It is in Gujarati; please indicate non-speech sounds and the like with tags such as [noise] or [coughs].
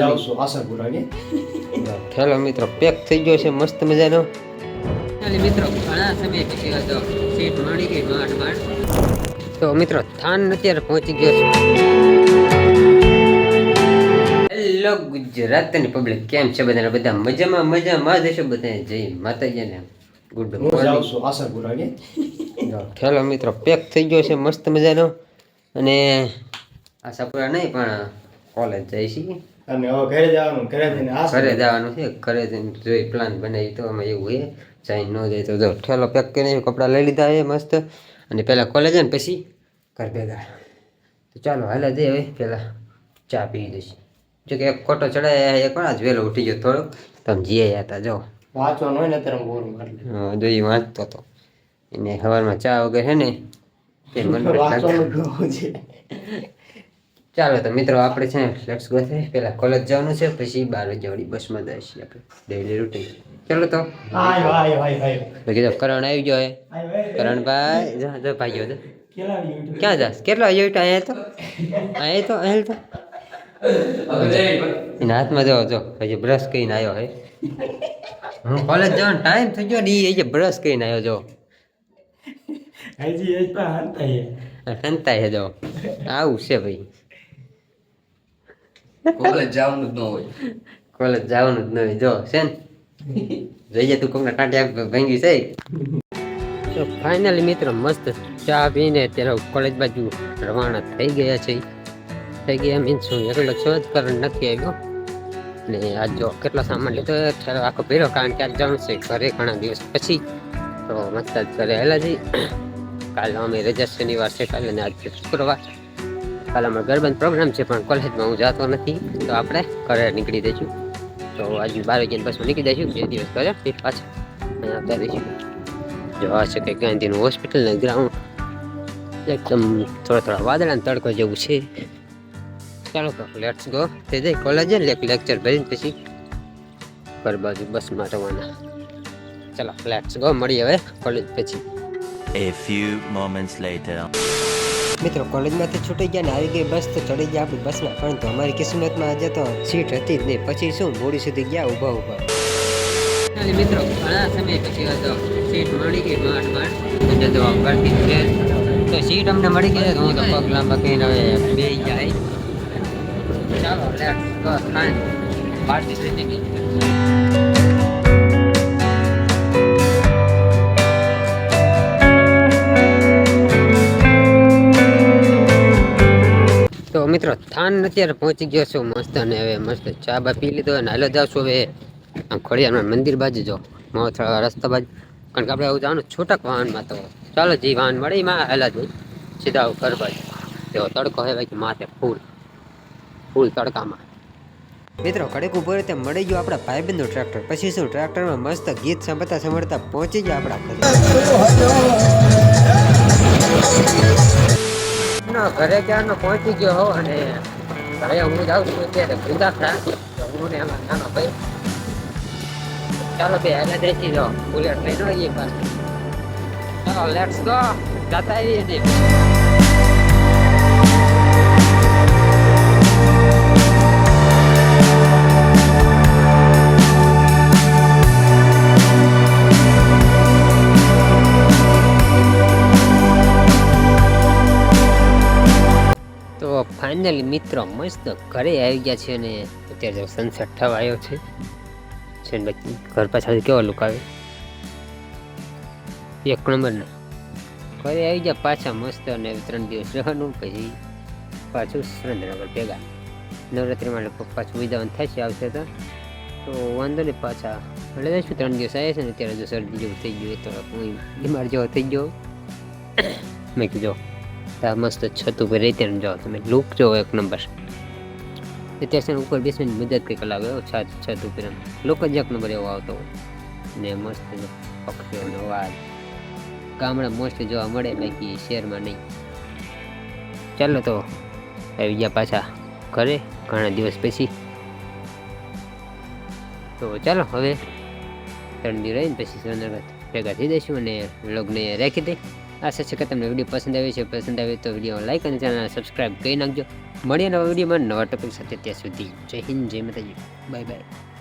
જાઉં છું આશાપુરાની હેલો મિત્રો પેક થઈ ગયો છે મસ્ત મજાનો. મિત્રો ઘણા સમય પછી હતો સીટ મળી ગઈ માંડ માંડ તો મિત્રો થાન અત્યારે પહોંચી ગયો છે. હેલો ગુજરાતની પબ્લિક કેમ છે બધાને? બધા મજામાં મજામાં જ હશો બધા? જય માતાજીને ગુડ છું આશાપુરાની ઠેલો મિત્રો પેક થઈ ગયો છે મસ્ત મજાનો. અને આશાપુરા નહીં પણ કોલેજ જાય છે અને હવે ઘરે જવાનું ઘરે જઈને ઘરે જવાનું છે ઘરે જઈને જોઈ પ્લાન બનાવી તો અમે એવું એ જઈને ન જાય તો જો ઠેલો પેક કરીને કપડાં લઈ લીધા એ મસ્ત. અને પહેલાં કોલેજ ને પછી ઘર ભેગા. તો ચાલો હાલે જઈએ હવે પહેલાં ચા પી દઈશ જો કે એક ખોટો ચડાય એક વાર જ વહેલો ઉઠી ગયો થોડોક તમે જીએ હતા જો. વાંચવાનું હોય ને ત્યારે બોર મારે જો એ વાંચતો હતો એને સવારમાં ચા વગર છે ને તે મન પર લાગતું. વાંચવાનું ઘણું છે ચાલો તો મિત્રો આપણે છે ને લેટ્સ ગો છે પહેલા કોલેજ જવાનું છે પછી બાર વાગ્યા વાળી બસમાં જઈશું આપણે ડેઈલી રૂટીન ચાલો તો. તો કરણ આવી ગયો હે. કરણ ભાઈ કરણભાઈ જો જો. ભાગ્યો તો ક્યાં જાસ કેટલો આવ્યો તો અહીંયા તો? અહીંયા તો અહીંયા તો. એના હાથમાં જો જો હજી બ્રશ કરીને આવ્યો હે. હું કોલેજ જવાનો ટાઈમ થઈ ગયો ને એ બ્રશ કરીને આવ્યો જો. હજી એ પણ સંતાય છે જો. આવું છે ભાઈ. કોલેજ જવાનું જ ન હોય. કોલેજ જવાનું જ નહીં જો, છે ને? જોઈએ તું કોકના ટાંટિયા ભાંગી છે. તો ફાઇનલી મિત્રો, મસ્ત ચા પીને અત્યારે કોલેજ બાજુ રવાના થઈ ગયા છે થઈ ગયા મીન્સ હું એકલો છો જ, કારણ નથી આવ્યો. ને આજ જો કેટલો સામાન લીધો આખો ભેરો, કારણ કે આજ જવાનું છે ઘરે ઘણા દિવસ પછી. તો મસ્ત ઘરે હેલા જઈ કાલે અમે રજા શનિવાર છે, કાલે ને આજ શુક્રવાર. કાલે અમારો ગરબાનો પ્રોગ્રામ છે, પણ કોલેજમાં હું જતો નથી, તો આપણે ઘરે નીકળી દઈશું તો આજે બાર વાગ્યાની બસમાં નીકળી દઈશું બે દિવસ કરે ફરી પાછા અહીંયા આવતા રહીશું. જો આ છે કે ગાંધીનું હોસ્પિટલ ને ગ્રાઉન્ડ એકદમ થોડા થોડા વાદળા તડકો જેવું છે. ચાલો તો લેટ્સ ગો તે જઈ કોલેજે લેક્ચર ભરીને પછી ઘર બાજુ બસમાં રવાના. ચાલો લેટ્સ ગો મળીએ હવે કોલેજ પછી. A few moments later. મિત્રો, કોલેજમાંથી છૂટી ગયા ને આવી ગઈ બસ તો ચડી ગયા આપણી બસમાં. પરંતુ અમારી કિસ્મતમાં આજે તો સીટ હતી જ નહીં. પછી શું? મોડી સુધી ગયા ઊભા ઊભા. મિત્રો, ઘણા સમય પછી હતો સીટ મળી ગઈ માંડ માંડ તો જવા કરતી ટ્રેન તો સીટ અમને મળી ગઈ, તો હું તો પગ લાંબા કહીને હવે બે જાય ચાલો લેટ્સ ગો ફાઇન પાર્ટી થઈ તો મિત્રો, થાન અત્યારે પહોંચી ગયો છું મસ્ત અને હવે મસ્ત ચા બા પી લીધો અને હાલો જાવ છું હવે આમ ખોડિયારમાં મંદિર બાજુ, જો મોથળા રસ્તા બાજુ. કારણ કે આપણે આવું જવાનું છૂટક વાહનમાં તો ચાલો જે, વાહન મળે એમાં હાલા જ સીધા ઘર બાજુ. તેવો તડકો હવે કે માથે ફૂલ. ફૂલ તડકામાં. મિત્રો કડક ઊભો રીતે મળી ગયો આપણા ભાઈબંધનું ટ્રેક્ટર. પછી શું, ટ્રેક્ટરમાં મસ્ત ગીત સાંભળતા સાંભળતા પહોંચી ગયા આપણા ઘરે ના, ઘરે ક્યારનો પહોંચી ગયો હોવ અને હવે હું જાઉં છું અત્યારે ભૂંદા તો હું ને એમાં નાનો ભાઈ. ચાલો ભાઈ એને દેખી જાઓ. બુલેટ લઈ લો એ પાસે ચાલો લેટ્સ ગો જતા આવીએ ને. ફાઇનલી મિત્રો મસ્ત ઘરે આવી ગયા છે અને અત્યારે જો સનસેટ થવા આવ્યો છે. છે ને ઘર પાછળ કેવો લુક આવે? એક નંબરના ઘરે આવી ગયા પાછા મસ્ત અને ત્રણ દિવસ રહેવાનું, પછી પાછું સુરેન્દ્રનગર ભેગા. નવરાત્રિમાં માટે પાછું વિધાવન થશે આવશે તો તો વાંધો નહીં, પાછા એટલે જઈશું. ત્રણ દિવસ આવ્યા છે ને, અત્યારે જો શરદી જેવું થઈ ગયું તો હું બીમાર જેવો થઈ ગયો. [coughs] મેં કીધું મસ્ત છત ઉપર રહી ત્યાં જાઓ તમે. લુક જો એક નંબર સ્ટેશન ઉપર બેસીને મદદ કંઈક લાગે છત છત ઉપર એમ. લુક જ એક નંબર એવો આવતો ને મસ્ત પક્ષીઓનો અવાજ ગામડા મોસ્ટ જોવા મળે, બાકી શહેરમાં નહીં. ચાલો તો, આવી ગયા પાછા ઘરે, ઘણા દિવસ પછી. તો ચાલો, હવે ત્રણ દિવસ રહીને પછી સુરેન્દ્રનગર ભેગા થઈ દઈશું અને લગ્ન રાખી દઈ. આશા છે કે તમને વીડિયો પસંદ આવ્યો છે. પસંદ આવ્યો તો વીડિયો લાઈક અને ચેનલ સબસ્ક્રાઈબ કરી નાખજો. મળીએ નવા વિડીયોમાં નવા ટોપિક સાથે ત્યાં સુધી. જય હિન્દ, જય માતાજી. Bye bye.